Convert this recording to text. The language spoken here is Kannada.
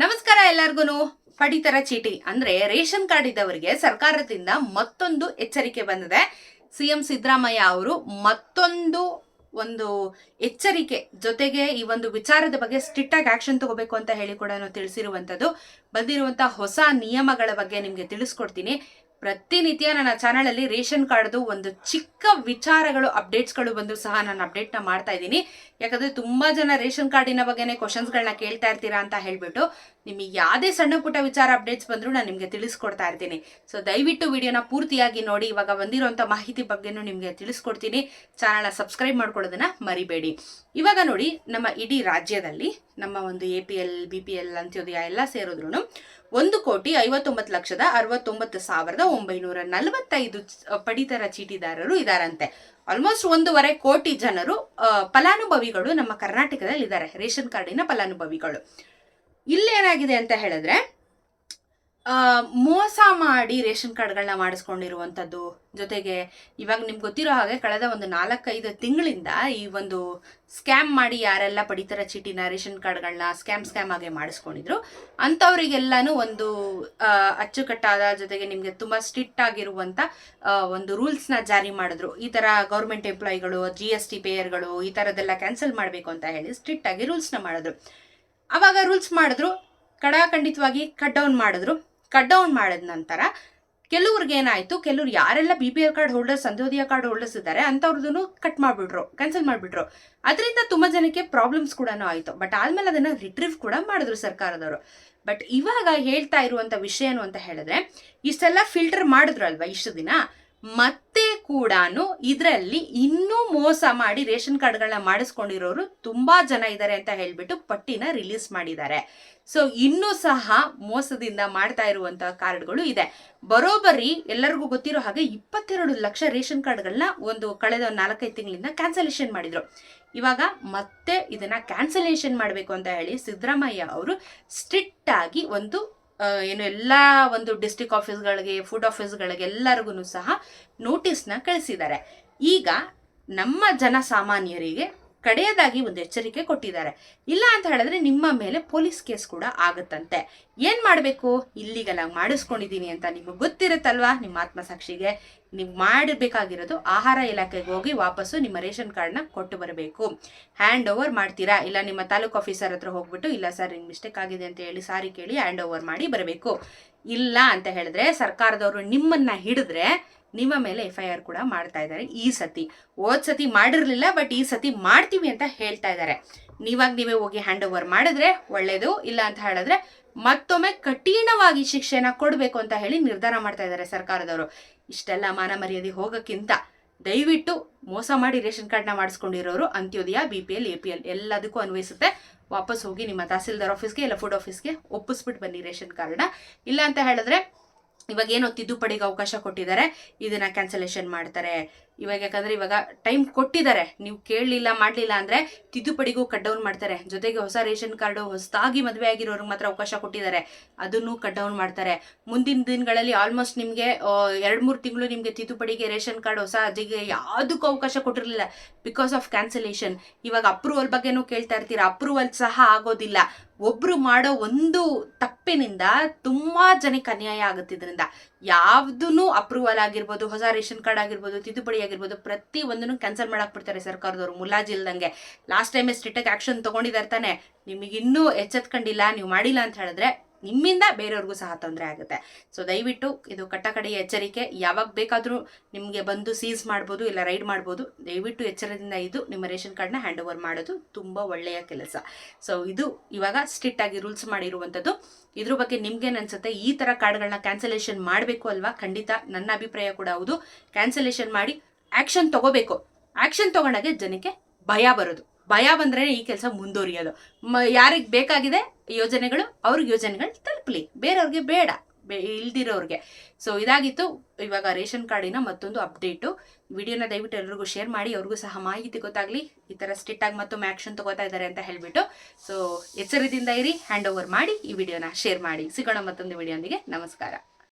ನಮಸ್ಕಾರ ಎಲ್ಲರಿಗೂ ಪಡಿತರ ಚೀಟಿ ಅಂದ್ರೆ ರೇಷನ್ ಕಾರ್ಡ್ ಇದ್ದವರಿಗೆ ಸರ್ಕಾರದಿಂದ ಮತ್ತೊಂದು ಎಚ್ಚರಿಕೆ ಬಂದಿದೆ. ಸಿಎಂ ಸಿದ್ದರಾಮಯ್ಯ ಅವರು ಮತ್ತೊಂದು ಒಂದು ಎಚ್ಚರಿಕೆ ಜೊತೆಗೆ ಈ ಒಂದು ವಿಚಾರದ ಬಗ್ಗೆ ಸ್ಟ್ರಿಕ್ಟ್ ಆಗಿ ಆಕ್ಷನ್ ತಗೋಬೇಕು ಅಂತ ಹೇಳಿ ಕೂಡ ತಿಳಿಸಿರುವಂತದ್ದು. ಬಂದಿರುವಂತಹ ಹೊಸ ನಿಯಮಗಳ ಬಗ್ಗೆ ನಿಮಗೆ ತಿಳಿಸ್ಕೊಡ್ತೀನಿ. ಪ್ರತಿನಿತ್ಯ ನನ್ನ ಚಾನಲಲ್ಲಿ ರೇಷನ್ ಕಾರ್ಡ್ದು ಒಂದು ಚಿಕ್ಕ ವಿಚಾರಗಳು, ಅಪ್ಡೇಟ್ಸ್ಗಳು ಬಂದು ಸಹ ನಾನು ಅಪ್ಡೇಟ್ನ ಮಾಡ್ತಾ ಇದ್ದೀನಿ. ಯಾಕಂದ್ರೆ ತುಂಬಾ ಜನ ರೇಷನ್ ಕಾರ್ಡಿನ ಬಗ್ಗೆನೇ ಕ್ವಶನ್ಸ್ಗಳನ್ನ ಕೇಳ್ತಾ ಇರ್ತೀರಾ ಅಂತ ಹೇಳಿಬಿಟ್ಟು ನಿಮಗೆ ಯಾವುದೇ ಸಣ್ಣ ಪುಟ್ಟ ವಿಚಾರ ಅಪ್ಡೇಟ್ಸ್ ಬಂದರೂ ನಾನು ನಿಮಗೆ ತಿಳಿಸ್ಕೊಡ್ತಾ ಇರ್ತೀನಿ. ಸೊ ದಯವಿಟ್ಟು ವಿಡಿಯೋನ ಪೂರ್ತಿಯಾಗಿ ನೋಡಿ, ಇವಾಗ ಬಂದಿರೋಂಥ ಮಾಹಿತಿ ಬಗ್ಗೆನೂ ನಿಮಗೆ ತಿಳಿಸ್ಕೊಡ್ತೀನಿ. ಚಾನಲ್ನ ಸಬ್ಸ್ಕ್ರೈಬ್ ಮಾಡ್ಕೊಳ್ಳೋದನ್ನು ಮರಿಬೇಡಿ. ಇವಾಗ ನೋಡಿ, ನಮ್ಮ ಇಡೀ ರಾಜ್ಯದಲ್ಲಿ ನಮ್ಮ ಒಂದು A P L, B P L, Antyodaya ಎಲ್ಲ ಸೇರಿದ್ರು ಒಂದು ಕೋಟಿ ಐವತ್ತೊಂಬತ್ತು ಲಕ್ಷದ ಅರವತ್ತೊಂಬತ್ತು ಸಾವಿರದ ಒಂಬೈನೂರ ನಲವತ್ತೈದು ಪಡಿತರ ಚೀಟಿದಾರರು ಇದಾರಂತೆ. ಆಲ್ಮೋಸ್ಟ್ ಒಂದೂವರೆ ಕೋಟಿ ಜನರು ಫಲಾನುಭವಿಗಳು ನಮ್ಮ ಕರ್ನಾಟಕದಲ್ಲಿ ಇದ್ದಾರೆ ರೇಷನ್ ಕಾರ್ಡಿನ ಫಲಾನುಭವಿಗಳು. ಇಲ್ಲೇನಾಗಿದೆ ಅಂತ ಹೇಳಿದ್ರೆ ಮೋಸ ಮಾಡಿ ರೇಷನ್ ಕಾರ್ಡ್ಗಳನ್ನ ಮಾಡಿಸ್ಕೊಂಡಿರುವಂಥದ್ದು ಜೊತೆಗೆ ಇವಾಗ ನಿಮ್ಗೆ ಗೊತ್ತಿರೋ ಹಾಗೆ ಕಳೆದ ಒಂದು ನಾಲ್ಕೈದು ತಿಂಗಳಿಂದ ಈ ಒಂದು ಸ್ಕ್ಯಾಮ್ ಮಾಡಿ ಯಾರೆಲ್ಲ ಪಡಿತರ ಚೀಟಿನ ರೇಷನ್ ಕಾರ್ಡ್ಗಳನ್ನ ಸ್ಕ್ಯಾಮ್ ಸ್ಕ್ಯಾಮ್ ಆಗಿ ಮಾಡಿಸ್ಕೊಂಡಿದ್ರು. ಅಂಥವ್ರಿಗೆಲ್ಲಾನು ಒಂದು ಅಚ್ಚುಕಟ್ಟಾದ ಜೊತೆಗೆ ನಿಮಗೆ ತುಂಬ ಸ್ಟ್ರಿಕ್ಟ್ ಆಗಿರುವಂಥ ಒಂದು ರೂಲ್ಸ್ನ ಜಾರಿ ಮಾಡಿದ್ರು. ಈ ಥರ ಗೌರ್ಮೆಂಟ್ ಎಂಪ್ಲಾಯಿಗಳು, ಜಿ ಎಸ್ ಟಿ ಪೇಯರ್ಗಳು ಈ ಥರದ್ದೆಲ್ಲ ಕ್ಯಾನ್ಸಲ್ ಮಾಡಬೇಕು ಅಂತ ಹೇಳಿ ಸ್ಟ್ರಿಕ್ಟ್ ಆಗಿ ರೂಲ್ಸ್ನ ಮಾಡಿದ್ರು. ಅವಾಗ ರೂಲ್ಸ್ ಮಾಡಿದ್ರು, ಕಡಾಖಂಡಿತವಾಗಿ ಕಟ್ ಡೌನ್ ಮಾಡಿದ್ರು. ಕಟ್ ಡೌನ್ ಮಾಡಿದ ನಂತರ ಕೆಲವ್ರಿಗೆ ಏನಾಯ್ತು, ಕೆಲವ್ರು ಯಾರೆಲ್ಲ B P L card holders Antyodaya card holders ಇದ್ದಾರೆ ಅಂಥವ್ರದ್ದು ಕಟ್ ಮಾಡಿಬಿಟ್ರು ಕ್ಯಾನ್ಸಲ್ ಮಾಡಿಬಿಟ್ರು. ಅದರಿಂದ ತುಂಬ ಜನಕ್ಕೆ ಪ್ರಾಬ್ಲಮ್ಸ್ ಕೂಡ ಆಯಿತು. ಬಟ್ ಆದ್ಮೇಲೆ ಅದನ್ನು ರಿಟ್ರೀವ್ ಕೂಡ ಮಾಡಿದ್ರು ಸರ್ಕಾರದವರು. ಬಟ್ ಇವಾಗ ಹೇಳ್ತಾ ಇರುವಂಥ ವಿಷಯ ಏನು ಅಂತ ಹೇಳಿದ್ರೆ, ಇಷ್ಟೆಲ್ಲ ಫಿಲ್ಟರ್ ಮಾಡಿದ್ರು ಅಲ್ವಾ ಇಷ್ಟು ದಿನ? ಮತ್ತೆ ಕೂಡ ಇದರಲ್ಲಿ ಇನ್ನೂ ಮೋಸ ಮಾಡಿ ರೇಷನ್ ಕಾರ್ಡ್ಗಳನ್ನ ಮಾಡಿಸ್ಕೊಂಡಿರೋರು ತುಂಬಾ ಜನ ಇದ್ದಾರೆ ಅಂತ ಹೇಳ್ಬಿಟ್ಟು ಪಟ್ಟಿನ ರಿಲೀಸ್ ಮಾಡಿದ್ದಾರೆ. ಸೊ, ಇನ್ನೂ ಸಹ ಮೋಸದಿಂದ ಮಾಡ್ತಾ ಇರುವಂತಹ ಕಾರ್ಡ್ಗಳು ಇದೆ. ಬರೋಬ್ಬರಿ ಎಲ್ಲರಿಗೂ ಗೊತ್ತಿರೋ ಹಾಗೆ ಇಪ್ಪತ್ತೆರಡು ಲಕ್ಷ ರೇಷನ್ ಕಾರ್ಡ್ಗಳನ್ನ ಒಂದು ಕಳೆದ ನಾಲ್ಕೈದು ತಿಂಗಳಿಂದ ಕ್ಯಾನ್ಸಲೇಷನ್ ಮಾಡಿದ್ರು. ಇವಾಗ ಮತ್ತೆ ಇದನ್ನ ಕ್ಯಾನ್ಸಲೇಷನ್ ಮಾಡಬೇಕು ಅಂತ ಹೇಳಿ ಸಿದ್ದರಾಮಯ್ಯ ಅವರು ಸ್ಟ್ರಿಕ್ಟ್ ಆಗಿ ಒಂದು ಏನು ಎಲ್ಲ ಒಂದು ಡಿಸ್ಟಿಕ್ ಆಫೀಸ್ಗಳಿಗೆ ಫುಡ್ ಆಫೀಸ್ಗಳಿಗೆ ಎಲ್ಲರಿಗೂ ಸಹ ನೋಟಿಸ್ನ ಕಳಿಸಿದ್ದಾರೆ. ಈಗ ನಮ್ಮ ಜನಸಾಮಾನ್ಯರಿಗೆ ಕಡೆಯದಾಗಿ ಒಂದು ಎಚ್ಚರಿಕೆ ಕೊಟ್ಟಿದ್ದಾರೆ. ಇಲ್ಲ ಅಂತ ಹೇಳಿದ್ರೆ ನಿಮ್ಮ ಮೇಲೆ ಪೊಲೀಸ್ ಕೇಸ್ ಕೂಡ ಆಗುತ್ತಂತೆ. ಏನ್ ಮಾಡಬೇಕು? ಇಲ್ಲಿಗೆಲ್ಲ ಮಾಡಿಸ್ಕೊಂಡಿದ್ದೀನಿ ಅಂತ ನಿಮಗೆ ಗೊತ್ತಿರುತ್ತಲ್ವಾ? ನಿಮ್ಮ ಆತ್ಮಸಾಕ್ಷಿಗೆ ನೀವು ಮಾಡಬೇಕಾಗಿರೋದು ಆಹಾರ ಇಲಾಖೆಗೆ ಹೋಗಿ ವಾಪಸ್ಸು ನಿಮ್ಮ ರೇಷನ್ ಕಾರ್ಡ್ನ ಕೊಟ್ಟು ಬರಬೇಕು. ಹ್ಯಾಂಡ್ ಓವರ್ ಮಾಡ್ತೀರಾ? ಇಲ್ಲ ನಿಮ್ಮ ತಾಲೂಕು ಆಫೀಸರ್ ಹತ್ರ ಹೋಗ್ಬಿಟ್ಟು, ಇಲ್ಲ ಸರ್ ಹಿಂಗೆ ಮಿಸ್ಟೇಕ್ ಆಗಿದೆ ಅಂತ ಹೇಳಿ ಸಾರಿ ಕೇಳಿ ಹ್ಯಾಂಡ್ ಓವರ್ ಮಾಡಿ ಬರಬೇಕು. ಇಲ್ಲ ಅಂತ ಹೇಳಿದ್ರೆ ಸರ್ಕಾರದವರು ನಿಮ್ಮನ್ನ ಹಿಡಿದ್ರೆ ನಿಮ್ಮ ಮೇಲೆ ಎಫ್ ಐ ಆರ್ ಕೂಡ ಮಾಡ್ತಾ ಇದ್ದಾರೆ ಈ ಸತಿ. ಹೋದ ಸತಿ ಮಾಡಿರಲಿಲ್ಲ, ಬಟ್ ಈ ಸತಿ ಮಾಡ್ತೀವಿ ಅಂತ ಹೇಳ್ತಾ ಇದ್ದಾರೆ. ನೀವಾಗ ನೀವೇ ಹೋಗಿ ಹ್ಯಾಂಡ್ ಓವರ್ ಮಾಡಿದ್ರೆ ಒಳ್ಳೇದು, ಇಲ್ಲ ಅಂತ ಹೇಳಿದ್ರೆ ಮತ್ತೊಮ್ಮೆ ಕಠಿಣವಾಗಿ ಶಿಕ್ಷೆನ ಕೊಡಬೇಕು ಅಂತ ಹೇಳಿ ನಿರ್ಧಾರ ಮಾಡ್ತಾ ಇದ್ದಾರೆ ಸರ್ಕಾರದವರು. ಇಷ್ಟೆಲ್ಲ ಮಾನ ಮರ್ಯಾದೆ ಹೋಗೋಕ್ಕಿಂತ ದಯವಿಟ್ಟು ಮೋಸ ಮಾಡಿ ರೇಷನ್ ಕಾರ್ಡ್ನ ಮಾಡಿಸ್ಕೊಂಡಿರೋರು Antyodaya B P L A P L ಎಲ್ಲದಕ್ಕೂ ಅನ್ವಯಿಸುತ್ತೆ. ವಾಪಸ್ ಹೋಗಿ ನಿಮ್ಮ ತಹಸೀಲ್ದಾರ್ ಆಫೀಸ್ಗೆ ಇಲ್ಲ ಫುಡ್ ಆಫೀಸ್ಗೆ ಒಪ್ಪಿಸ್ಬಿಟ್ಟು ಬನ್ನಿ ರೇಷನ್ ಕಾರ್ಡ್ನ. ಇಲ್ಲ ಅಂತ ಹೇಳಿದ್ರೆ ಇವಾಗ ಏನೋ ತಿದ್ದುಪಡಿಗೆ ಅವಕಾಶ ಕೊಟ್ಟಿದ್ದಾರೆ ಇದನ್ನ ಕ್ಯಾನ್ಸಲೇಷನ್ ಮಾಡ್ತಾರೆ. ಇವಾಗ ಯಾಕಂದ್ರೆ ಇವಾಗ ಟೈಮ್ ಕೊಟ್ಟಿದ್ದಾರೆ. ನೀವು ಕೇಳಲಿಲ್ಲ, ಮಾಡಲಿಲ್ಲ ಅಂದ್ರೆ ತಿದ್ದುಪಡಿಗೂ ಕಟ್ ಡೌನ್ ಮಾಡ್ತಾರೆ. ಜೊತೆಗೆ ಹೊಸ ರೇಷನ್ ಕಾರ್ಡು ಹೊಸದಾಗಿ ಮದುವೆ ಆಗಿರೋರಿಗೆ ಮಾತ್ರ ಅವಕಾಶ ಕೊಟ್ಟಿದ್ದಾರೆ. ಅದನ್ನು ಕಟ್ ಡೌನ್ ಮಾಡ್ತಾರೆ. ಮುಂದಿನ ದಿನಗಳಲ್ಲಿ ಆಲ್ಮೋಸ್ಟ್ ನಿಮಗೆ ಎರಡು ಮೂರು ತಿಂಗಳು ನಿಮಗೆ ತಿದ್ದುಪಡಿಗೆ ರೇಷನ್ ಕಾರ್ಡ್ ಹೊಸ ಅಜ್ಜಿಗೆ ಯಾವುದಕ್ಕೂ ಅವಕಾಶ ಕೊಟ್ಟಿರಲಿಲ್ಲ ಬಿಕಾಸ್ ಆಫ್ ಕ್ಯಾನ್ಸಲೇಷನ್ ಇವಾಗ ಅಪ್ರೂವಲ್ ಬಗ್ಗೆನೂ ಕೇಳ್ತಾ ಇರ್ತೀರಾ? ಅಪ್ರೂವಲ್ ಸಹ ಆಗೋದಿಲ್ಲ. ಒಬ್ರು ಮಾಡೋ ಒಂದು ತಪ್ಪಿನಿಂದ ತುಂಬಾ ಜನಕ್ಕೆ ಅನ್ಯಾಯ ಆಗುತ್ತಿದ್ರಿಂದ. ಯಾವುದೂ ಅಪ್ರೂವಲ್ ಆಗಿರ್ಬೋದು, ಹೊಸ ರೇಷನ್ ಕಾರ್ಡ್ ಆಗಿರ್ಬೋದು, ತಿದ್ದುಪಡಿ ಆಗಿರ್ಬೋದು, ಪ್ರತಿ ಒಂದನ್ನು ಕ್ಯಾನ್ಸಲ್ ಮಾಡಕ್ ಬಿಡ್ತಾರೆ ಸರ್ಕಾರದವರು ಮುಲಾಜಿಲ್ದಂಗೆ ಲಾಸ್ಟ್ ಟೈಮ್ ಸ್ಟ್ರಿಕ್ಟ್ ಆಕ್ಷನ್ ತಗೊಂಡಿದ್ದಾರೆ ತಾನೆ. ನಿಮಗೆ ಇನ್ನೂ ಎಚ್ಚೆತ್ಕೊಂಡಿಲ್ಲ, ನೀವು ಮಾಡಿಲ್ಲ ಅಂತ ಹೇಳಿದ್ರೆ ನಿಮ್ಮಿಂದ ಬೇರೆಯವ್ರಿಗೂ ಸಹ ತೊಂದರೆ ಆಗುತ್ತೆ. ಸೊ ದಯವಿಟ್ಟು ಇದು ಕಟ್ಟಕಡೆಯ ಎಚ್ಚರಿಕೆ. ಯಾವಾಗ ಬೇಕಾದರೂ ನಿಮಗೆ ಬಂದು ಸೀಸ್ ಮಾಡ್ಬೋದು, ಇಲ್ಲ ರೈಡ್ ಮಾಡ್ಬೋದು. ದಯವಿಟ್ಟು ಎಚ್ಚರದಿಂದ ಇದು ನಿಮ್ಮ ರೇಷನ್ ಕಾರ್ಡ್ನ ಹ್ಯಾಂಡ್ ಓವರ್ ಮಾಡೋದು ತುಂಬ ಒಳ್ಳೆಯ ಕೆಲಸ. ಸೊ ಇದು ಇವಾಗ ಸ್ಟ್ರಿಕ್ಟ್ ಆಗಿ ರೂಲ್ಸ್ ಮಾಡಿರುವಂಥದ್ದು ಇದ್ರ ಬಗ್ಗೆ ನಿಮ್ಗೇನು ಅನ್ಸುತ್ತೆ? ಈ ಥರ ಕಾರ್ಡ್ಗಳನ್ನ ಕ್ಯಾನ್ಸಲೇಷನ್ ಮಾಡಬೇಕು ಅಲ್ವಾ? ಖಂಡಿತ ನನ್ನ ಅಭಿಪ್ರಾಯ ಕೂಡ ಹೌದು. ಕ್ಯಾನ್ಸಲೇಷನ್ ಮಾಡಿ ಆ್ಯಕ್ಷನ್ ತಗೋಬೇಕು. ಆ್ಯಕ್ಷನ್ ತಗೊಂಡಾಗೆ ಜನಕ್ಕೆ ಭಯ ಬರೋದು. ಭಯ ಬಂದ್ರೆ ಈ ಕೆಲಸ ಮುಂದುವರಿಯೋದು. ಯಾರಿಗೆ ಬೇಕಾಗಿದೆ ಯೋಜನೆಗಳು, ಅವ್ರಿಗೆ ಯೋಜನೆಗಳು ತಲುಪಲಿ. ಬೇರೆಯವ್ರಿಗೆ ಬೇಡ. ಬೇ, ಇಲ್ದಿರೋರಿಗೆ. ಸೊ ಇದಾಗಿತ್ತು. ಇವಾಗ ರೇಷನ್ ಕಾರ್ಡಿನ ಮತ್ತೊಂದು ಅಪ್ಡೇಟು. ವಿಡಿಯೋನ ದಯವಿಟ್ಟು ಎಲ್ರಿಗೂ ಶೇರ್ ಮಾಡಿ, ಅವ್ರಿಗೂ ಸಹ ಮಾಹಿತಿ ಗೊತ್ತಾಗಲಿ. ಈ ಥರ ಸ್ಟ್ರಿಕ್ಟಾಗಿ ಮತ್ತೊಮ್ಮೆ ಆ್ಯಕ್ಷನ್ ತಗೋತಾ ಇದ್ದಾರೆ ಅಂತ ಹೇಳಿಬಿಟ್ಟು. ಸೊ ಎಚ್ಚರದಿಂದ ಇರಿ ಹ್ಯಾಂಡ್ ಓವರ್ ಮಾಡಿ, ಈ ವಿಡಿಯೋನ ಶೇರ್ ಮಾಡಿ. ಸಿಗೋಣ ಮತ್ತೊಂದು ವಿಡಿಯೋಂದಿಗೆ. ನಮಸ್ಕಾರ.